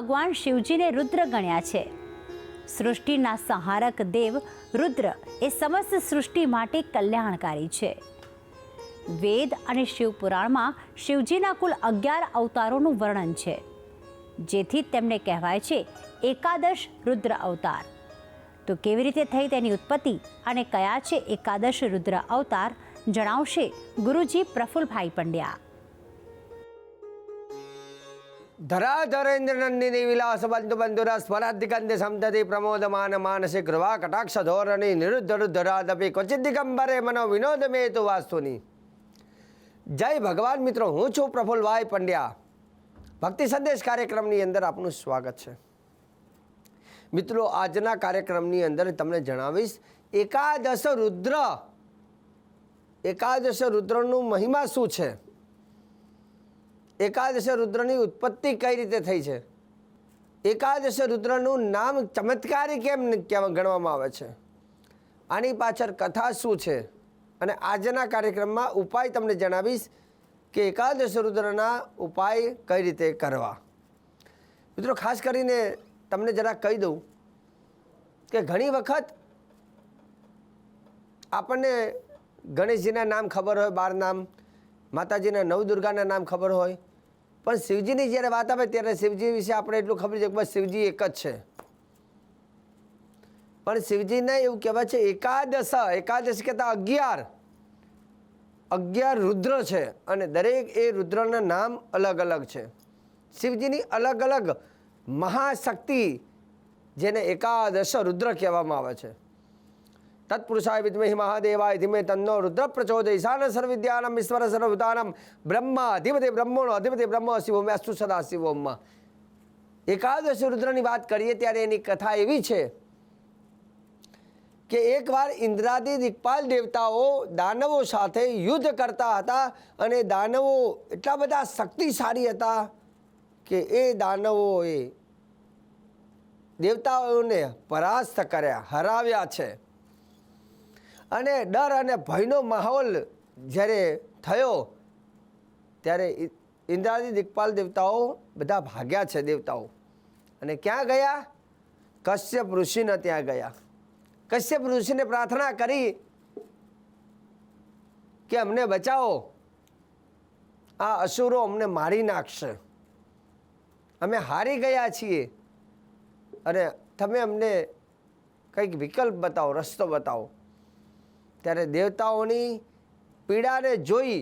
ભગવાન શિવજીને રુદ્ર ગણ્યા છે. સૃષ્ટિના સંહારક દેવ રુદ્ર એ સમસ્ત સૃષ્ટિ માટે કલ્યાણકારી છે. વેદ અને શિવપુરાણમાં શિવજીના કુલ અગિયાર અવતારોનું વર્ણન છે. જેથી તેમને કહેવાય છે એકાદશ રુદ્ર અવતાર. તો કેવી રીતે થઈ તેની ઉત્પત્તિ અને કયા છે એકાદશ રુદ્ર અવતાર જણાવશે ગુરુજી પ્રફુલભાઈ પંડ્યા. વિલાસ બંધુ બંધુરા સ્વરાધિકંદ સમતતિ પ્રમોદમાન માનસિક કૃવા કટાક્ષ ધોરણી નિરુદ્ધ રુદ્ધરાદપી ક્વચિત દિગંબરે મનો વિનોદ મે તુ વાસ્તુની જય ભગવાન મિત્રો હું છું પ્રફુલભાઈ પંડ્યા ભક્તિ સંદેશ કાર્યક્રમની અંદર આપનું સ્વાગત છે મિત્રો આજના કાર્યક્રમની અંદર તમને જણાવીશ એકાદશ રુદ્ર એકાદશ રુદ્રનું મહિમા શું છે એકાદશ રુદ્રની ઉત્પત્તિ કઈ રીતે થઈ છે? એકાદશ રુદ્રનું નામ ચમત્કારી કેમ ગણવામાં આવે છે? આની પાછળ કથા શું છે? અને આજના કાર્યક્રમમાં ઉપાય તમને જણાવીશ કે એકાદશ રુદ્રના ઉપાય કઈ રીતે કરવા. મિત્રો, ખાસ કરીને તમને જરા કહી દઉં કે ઘણી વખત આપણને ગણેશજીના નામ ખબર હોય, બાર નામ, માતાજીના નવદુર્ગાના નામ ખબર હોય પણ શિવજીની જ્યારે વાત આવે ત્યારે શિવજી વિશે આપણે એટલું ખબર છે કે બસ શિવજી એક જ છે. પણ શિવજીને એવું કહેવાય છે, એકાદશ એકાદશ કહેતા અગિયાર અગિયાર રુદ્ર છે અને દરેક એ રુદ્રના નામ અલગ અલગ છે. શિવજીની અલગ અલગ મહાશક્તિ જેને એકાદશ રુદ્ર કહેવામાં આવે છે. તત્પુરુષાય વિદ્મહી મહાદેવાય ધીમે તન્નો રુદ્ર પ્રચોદય ઈશાન સર્વિદ્યાનમ ઈશ્વર સર્વભૂતાનમ બ્રહ્મ અધિપતિ બ્રહ્મણો અધિપતિ બ્રહ્મ શિવમ અસ્તુ સદા શિવમ એકાદશ રુદ્રની વાત કરીએ ત્યારે એની કથા એવી છે કે એકવાર ઇન્દ્રાદી દિક્પાલ દેવતાઓ દાનવો સાથે યુદ્ધ કરતા હતા અને દાનવો એટલા બધા શક્તિશાળી હતા કે એ દાનવોએ દેવતાઓને પરાસ્ત કર્યા હરાવ્યા છે અને ડર અને ભયનો માહોલ જ્યારે થયો, ત્યારે ઇન્દ્રાદી દિક્પાલ દેવતાઓ બધા ભાગ્યા છે દેવતાઓ. અને ક્યાં ગયા? કશ્યપ ઋષિને ત્યાં ગયા. કશ્યપ ઋષિને પ્રાર્થના કરી કે અમને બચાવો, આ અસુરો અમને મારી નાખશે. અમે હારી ગયા છીએ અને તમે અમને કંઈક વિકલ્પ બતાવો, રસ્તો બતાવો. ત્યારે દેવતાઓની પીડાને જોઈ,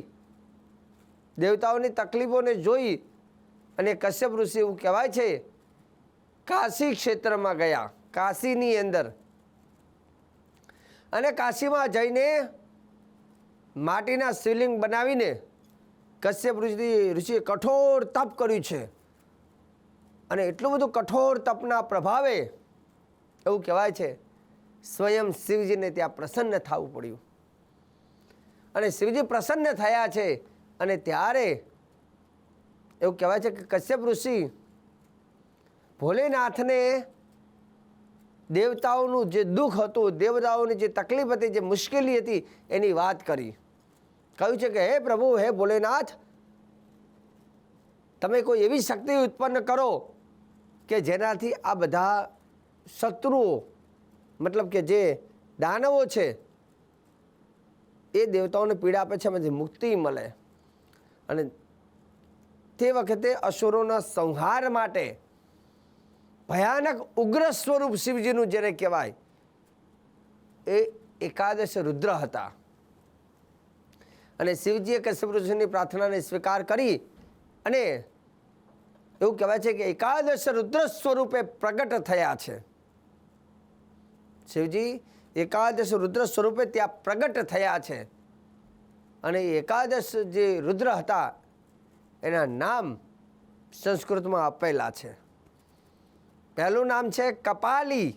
દેવતાઓની તકલીફોને જોઈ અને કશ્યપ ઋષિ એવું કહેવાય છે, કાશી ક્ષેત્રમાં ગયા, કાશીની અંદર. અને કાશીમાં જઈને માટીના શિવલિંગ બનાવીને કશ્યપ ઋષિ, ઋષિએ કઠોર તપ કર્યું છે. અને એટલું બધું કઠોર તપના પ્રભાવે એવું કહેવાય છે સ્વયં શિવજીને ત્યાં પ્રસન્ન થવું પડ્યું. અને શિવજી પ્રસન્ન થયા છે અને ત્યારે એવું કહેવાય છે કે કશ્યપ ઋષિ ભોલેનાથને દેવતાઓનું જે દુઃખ હતું, દેવતાઓની જે તકલીફ હતી, જે મુશ્કેલી હતી, એની વાત કરી. કહ્યું છે કે, હે પ્રભુ, હે ભોલેનાથ, તમે કોઈ એવી શક્તિ ઉત્પન્ન કરો કે જેનાથી આ બધા શત્રુઓ મતલબ કે જે દાનવો છે, એ દેવતાઓને પીડા આપે છે, એમાંથી મુક્તિ મળે. અને તે વખતે અસુરોના સંહાર માટે ભયાનક ઉગ્ર સ્વરૂપ શિવજીનું જેને કહેવાય, એ એકાદશ રુદ્ર હતા. અને શિવજીએ કશ્યપ પ્રાર્થનાને સ્વીકાર કરી અને એવું કહેવાય છે કે એકાદશ રુદ્ર સ્વરૂપે પ્રગટ થયા છે. શિવજી એકાદશ રુદ્ર સ્વરૂપે ત્યાં પ્રગટ થયા છે. અને એકાદશ જે રુદ્ર હતા, એના નામ સંસ્કૃતમાં આપેલા છે. પહેલું નામ છે કપાલી.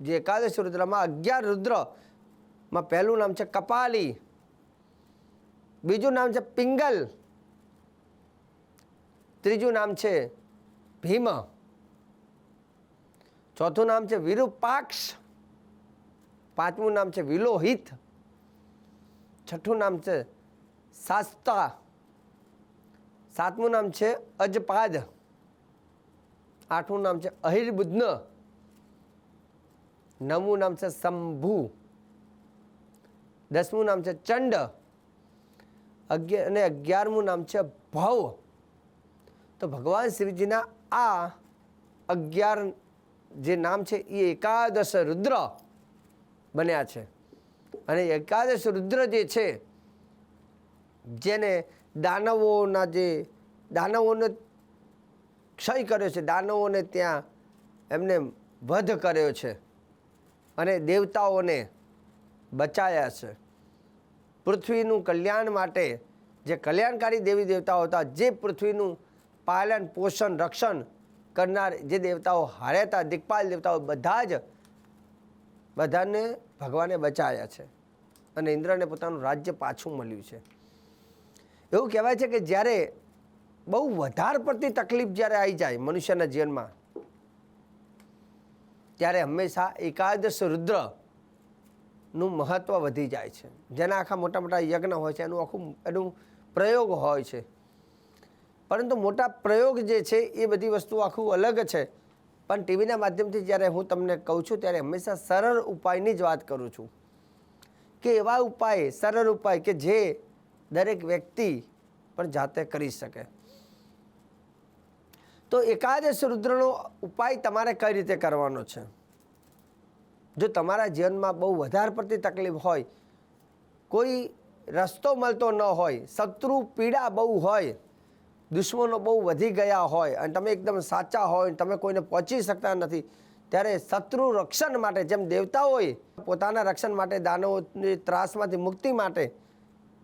જે એકાદશ રુદ્રમાં અગિયાર રુદ્રમાં પહેલું નામ છે કપાલી. બીજું નામ છે પિંગલ. ત્રીજું નામ છે ભીમ. ચોથું નામ છે વિરૂપાક્ષ. પાંચમું નામ છે વિલોહિત. છઠ્ઠું નામ છે શાસ્તા સાતમું નામ છે અજપાદ. આઠમું નામ છે અહિર્બુદ્ન નવમું નામ છે શંભુ. દસમું નામ છે ચંડ. અગિયાર અને અગિયારમું નામ છે ભવ. તો ભગવાન શ્રીજીના આ અગિયાર જે નામ છે એ એકાદશ રુદ્ર બન્યા છે. અને એકાદશ રુદ્ર જે છે, જેને દાનવોના જે દાનવોને ક્ષય કર્યો છે, દાનવોને ત્યાં એમને વધ કર્યો છે અને દેવતાઓને બચાયા છે. પૃથ્વીનું કલ્યાણ માટે જે કલ્યાણકારી દેવી દેવતાઓ હતા, જે પૃથ્વીનું પાલન, પોષણ, રક્ષણ કરનાર જે દેવતાઓ હાર્યા હતા દિગ્પાલ દેવતાઓ બધા જ બધાને ભગવાને બચાવ્યા છે. અને ઇન્દ્રને પોતાનું રાજ્ય પાછું મળ્યું છે. એવું કહેવાય છે કે જ્યારે બહુ વધારે પડતી તકલીફ જ્યારે આવી જાય મનુષ્યના જીવનમાં, ત્યારે હંમેશા એકાદશ રુદ્રનું મહત્વ વધી જાય છે. જેના આખા મોટા મોટા યજ્ઞ હોય છે, એનું આખું, એનું પ્રયોગ હોય છે. પરંતુ મોટા પ્રયોગ જે છે એ બધી વસ્તુ આખું અલગ છે. પણ ટીવીના માધ્યમથી જ્યારે હું તમને કહું છું ત્યારે હંમેશા સરળ ઉપાયની જ વાત કરું છું. કે એવા ઉપાય, સરળ ઉપાય કે જે દરેક વ્યક્તિ પણ જાતે કરી શકે. તો એકાદશ રુદ્રનો ઉપાય તમારે કઈ રીતે કરવાનો છે? જો તમારા જીવનમાં બહુ વધારે પડતી તકલીફ હોય, કોઈ રસ્તો મળતો ન હોય, શત્રુ, પીડા બહુ હોય દુશ્મનો બહુ વધી ગયા હોય અને તમે એકદમ સાચા હોય તમે કોઈને પહોંચી શકતા નથી, ત્યારે શત્રુ રક્ષણ માટે જેમ દેવતાઓએ પોતાના રક્ષણ માટે દાનવોની ત્રાસમાંથી મુક્તિ માટે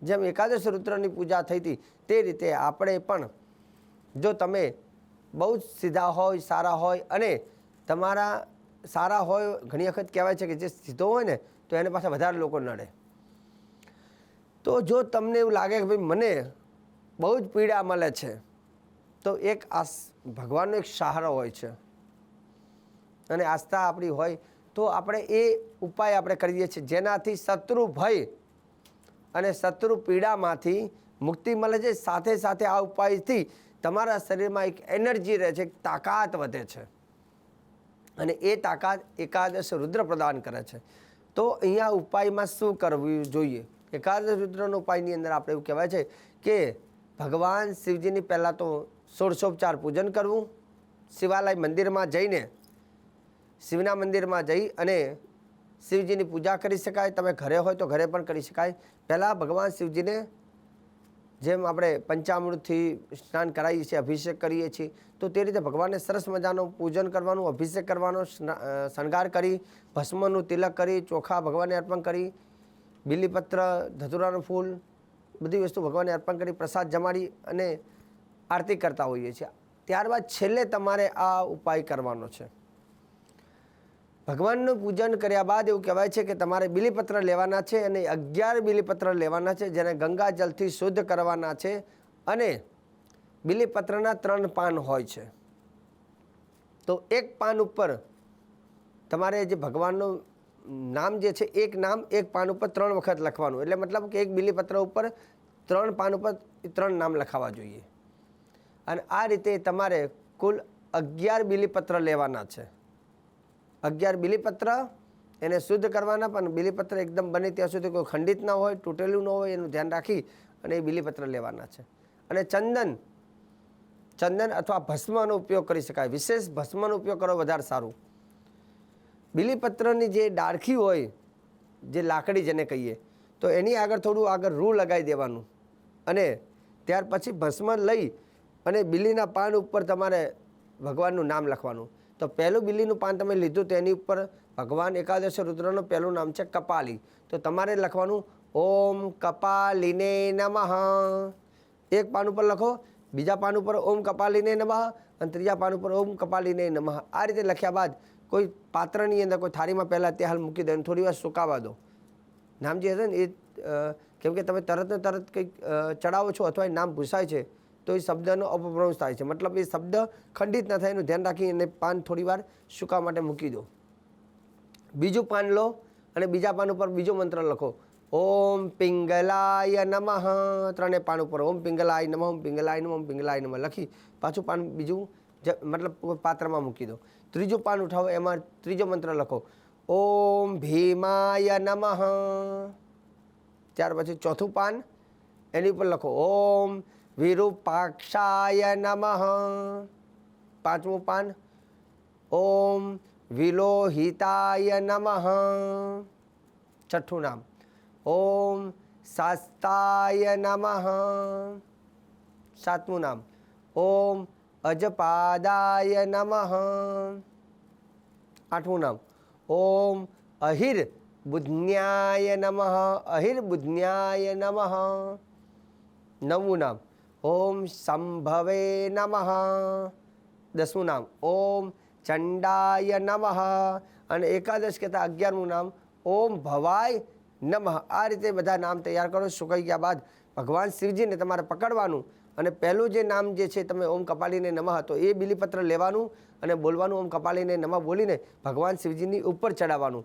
જેમ એકાદશ રુદ્રની પૂજા થઈ હતી, તે રીતે આપણે પણ જો તમે બહુ જ સીધા હોય, સારા હોય અને તમારા સારા હોય, ઘણી વખત કહેવાય છે કે જે સીધો હોય ને, તો એને પાસે વધારે લોકો નડે. તો જો તમને એવું લાગે કે ભાઈ મને બહુ જ પીડા મળે છે. તો એક આસ, ભગવાનનો એક સહારો હોય છે. અને આસ્થા આપણી હોય તો આપણે એ ઉપાય આપણે કરીએ છીએ. જેનાથી શત્રુ ભય અને શત્રુ પીડામાંથી મુક્તિ મળે છે. સાથે સાથે આ ઉપાયથી તમારા શરીરમાં એક એનર્જી રહે છે, એક તાકાત વધે છે. અને એ તાકાત એકાદશ રુદ્ર પ્રદાન કરે છે. તો અહીંયા ઉપાયમાં શું કરવું જોઈએ? એકાદશ રુદ્રનો ઉપાયની અંદર આપણે એવું કહેવાય છે કે ભગવાન શિવજીની પહેલાં તો ષોડશોપચાર પૂજન કરવું, શિવાલય મંદિરમાં જઈને શિવના મંદિરમાં જઈ અને શિવજીની પૂજા કરી શકાય. તમે ઘરે હોય તો ઘરે પણ કરી શકાય. પહેલાં ભગવાન શિવજીને જેમ આપણે પંચામૃતથી સ્નાન કરાવીએ છીએ, અભિષેક કરીએ છીએ, તો તે રીતે ભગવાનને સરસ મજાનું પૂજન કરવાનું, અભિષેક કરવાનો શણગાર કરી, ભસ્મનું તિલક કરી, ચોખા ભગવાનને અર્પણ કરી, બીલીપત્ર, ધતુરાનું ફૂલ બધી વસ્તુ ભગવાનને અર્પણ કરી, પ્રસાદ જમાડી અને આરતી કરતા હોઈએ છીએ. ત્યારબાદ છેલ્લે તમારે આ ઉપાય કરવાનો છે. ભગવાનનું પૂજન કર્યા બાદ એવું કહેવાય છે કે તમારે બિલીપત્ર લેવાના છે અને અગિયાર બિલીપત્ર લેવાના છે, જેને ગંગા જલથી શુદ્ધ કરવાના છે અને બિલીપત્રના ત્રણ પાન હોય છે. તો એક પાન ઉપર તમારે જે ભગવાનનું નામ જે છે, એક નામ, એક પાન ઉપર ત્રણ વખત લખવાનું. એટલે મતલબ કે એક બિલીપત્ર ઉપર ત્રણ પાન ઉપર ત્રણ નામ લખાવા જોઈએ. અને આ રીતે તમારે કુલ અગિયાર બિલીપત્ર લેવાના છે. અગિયાર બિલીપત્ર એને શુદ્ધ કરવાના, પણ બિલીપત્ર એકદમ બને ત્યાં સુધી કોઈ ખંડિત ના હોય, તૂટેલું ન હોય, એનું ધ્યાન રાખી અને એ બિલીપત્ર લેવાના છે. અને ચંદન ચંદન અથવા ભસ્મનો ઉપયોગ કરી શકાય. વિશેષ ભસ્મનો ઉપયોગ કરો, વધારે સારું. બિલીપત્રની જે ડાળખી હોય, જે લાકડી જેને કહીએ, તો એની આગળ થોડું આગળ રૂ લગાવી દેવાનું. અને ત્યાર પછી ભસ્મ લઈ અને બિલીના પાન ઉપર તમારે ભગવાનનું નામ લખવાનું. તો પહેલું બિલીનું પાન તમે લીધું તેની ઉપર ભગવાન એકાદશ રુદ્રનું પહેલું નામ છે કપાલી. તો તમારે લખવાનું, ઓમ કપાલીને નમઃ. એક પાન ઉપર લખો, બીજા પાન ઉપર, ઓમ કપાલીને નમઃ. અને ત્રીજા પાન ઉપર, ઓમ કપાલીને નમઃ. આ રીતે લખ્યા બાદ કોઈ પાત્રની અંદર, કોઈ થાળીમાં પહેલાં તે હાલ મૂકી દો અને થોડી વાર સુકાવા દો. નામજી હશે ને, એ કેમ કે તમે તરત ને તરત કંઈક ચડાવો છો અથવા એ નામ ભૂસાય છે, તો એ શબ્દનો અપભ્રંશ થાય છે. મતલબ એ શબ્દ ખંડિત ન થાય એનું ધ્યાન રાખી અને પાન થોડીવાર સૂકા માટે મૂકી દો. બીજું પાન લો અને બીજા પાન ઉપર બીજો મંત્ર લખો. ઓમ પિંગલાય નમઃ. ત્રણે પાન ઉપર ઓમ પિંગલાય નમઃ, ઓમ પિંગલાય નમઃ, ઓમ પિંગલાય નમઃ લખી પાછું પાન બીજું મતલબ પાત્રમાં મૂકી દો. ત્રીજું પાન ઉઠાવો, એમાં ત્રીજો મંત્ર લખો. ઓમ ભીમાય નમઃ. ત્યાર પછી ચોથું પાન, એની ઉપર લખો, ઓમ વિરૂપાક્ષાય નમઃ. પાંચમું પાન, ઓમ વિલોહિતાય નમઃ. છઠ્ઠું નામ, ઓમ શાસ્તાય નમઃ. સાતમું નામ, ઓમ અજપાદાય નમઃ. આઠમું નામ, ઓમ અહિર બુધ્ન્યાય નમઃ અહિર નમ નવમું નામ ઓમ સંભવે નમઃ દસમું નામ ઓમ ચંડાય નમઃ અને એકાદશ કહેતા અગિયારમું નામ, ઓમ ભવાય નમઃ. આ રીતે બધા નામ તૈયાર કરો, સુકાઈ ગયા બાદ ભગવાન શિવજીને તમારે પકડવાનું અને પહેલું જે નામ જે છે, તમે ઓમ કપાલીને નમઃ, તો એ બિલીપત્ર લેવાનું અને બોલવાનું, ઓમ કપાલીને નમઃ બોલીને ભગવાન શિવજીની ઉપર ચડાવવાનું.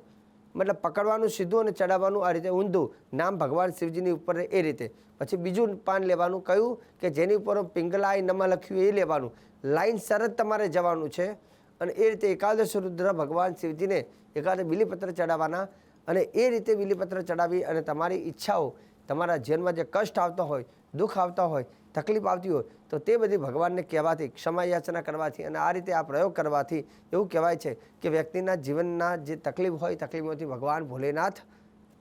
મતલબ પકડવાનું, સીધું અને ચડાવવાનું આ રીતે ઊંધું. નામ ભગવાન શિવજીની ઉપર એ રીતે. પછી બીજું પાન લેવાનું કયું કે જેની ઉપર પિંગલાય નમા લખ્યું એ લેવાનું. લાઈન સરત તમારે જવાનું છે અને એ રીતે એકાદશ રુદ્ર ભગવાન શિવજીને એકાદ બિલીપત્ર ચડાવવાના અને એ રીતે બિલીપત્ર ચડાવી અને તમારી ઈચ્છાઓ, તમારા જીવનમાં જે કષ્ટ આવતો હોય, દુઃખ આવતા હોય તકલીફ આવતી હોય, તો તે બધી ભગવાનને કહેવાથી ક્ષમા યાચના કરવાથી અને આ રીતે આ પ્રયોગ કરવાથી એવું કહેવાય છે કે વ્યક્તિના જીવનના જે તકલીફ હોય, તકલીફોથી ભગવાન ભોલેનાથ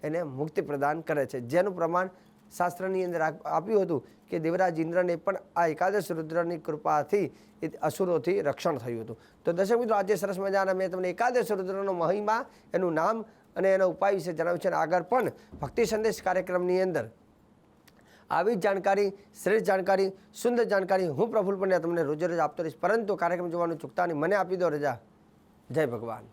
એને મુક્તિ પ્રદાન કરે છે. જેનું પ્રમાણ શાસ્ત્રની અંદર આપ્યું હતું કે દેવરાજ ઇન્દ્રને પણ આ એકાદશ રુદ્રની કૃપાથી એ અસુરોથી રક્ષણ થયું હતું. તો દર્શક મિત્રો, આજે સરસ મજાના મેં તમને એકાદશ રુદ્રનો મહિમા, એનું નામ અને એના ઉપાય વિશે જણાવ્યું છે અને આગળ પણ ભક્તિ સંદેશ કાર્યક્રમની અંદર આવી જાણકારી, શ્રેષ્ઠ જાણકારી, સુંદર જાણકારી હું પ્રફુલ પંડ્યા તમને રોજે રોજ આપતો રહીશ. પરંતુ કાર્યક્રમ જોવાનું ચૂકતા નહીં. મને આપી દો રજા. જય ભગવાન.